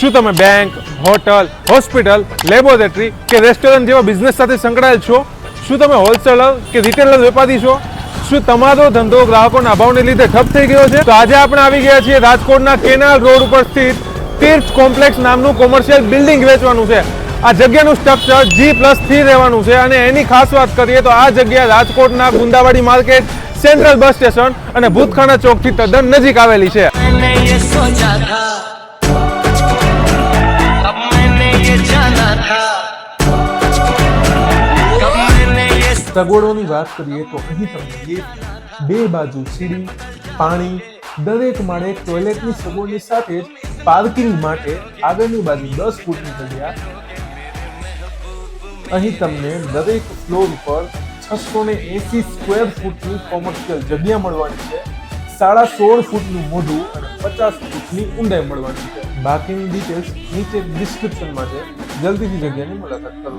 શું તમે bank hotel hospital laboratory કે રેસ્ટોરન્ટ જેવા બિઝનેસ સાથે સંકળાયેલ છો? શું તમે હોલસેલર કે રિટેલર વેપારી છો? શું તમારો ધંધો ગ્રાહકોના અભાવને લીધે ઠપ થઈ ગયો છે? તો આજે આપણે આવી ગયા છીએ રાજકોટના કેનાલ રોડ ઉપર સ્થિત તીર્થ કોમ્પ્લેક્સ નામનું કોમર્શિયલ બિલ્ડિંગ વેચવાનું છે. આ જગ્યાનું સ્ટ્રક્ચર જી પ્લસ થ્રી રહેવાનું છે અને એની ખાસ વાત કરીએ તો આ જગ્યા રાજકોટના Gundavadi market central bus station અને ભૂતખાના ચોકથી તદ્દન નજીક આવેલી છે. સગવડોની વાત કરીએ તો અહીં તમને બે બાજુ સીડી, પાણી, દરેક માળે ટોયલેટની સગવડની સાથે જ પાર્કિંગ માટે આગળની બાજુ દસ ફૂટની જગ્યા. અહીં તમને દરેક ફ્લોર ઉપર છસો ને એસી સ્ક્વેર ફૂટની કોમર્શિયલ જગ્યા મળવાની છે. સાડા સોળ ફૂટનું મોઢું અને પચાસ ફૂટની ઊંડાઈ મળવાની છે. બાકીની ડિટેલ્સ નીચે ડિસ્ક્રિપ્શનમાં છે જલ્દીથી જગ્યાની મુલાકાત કરો.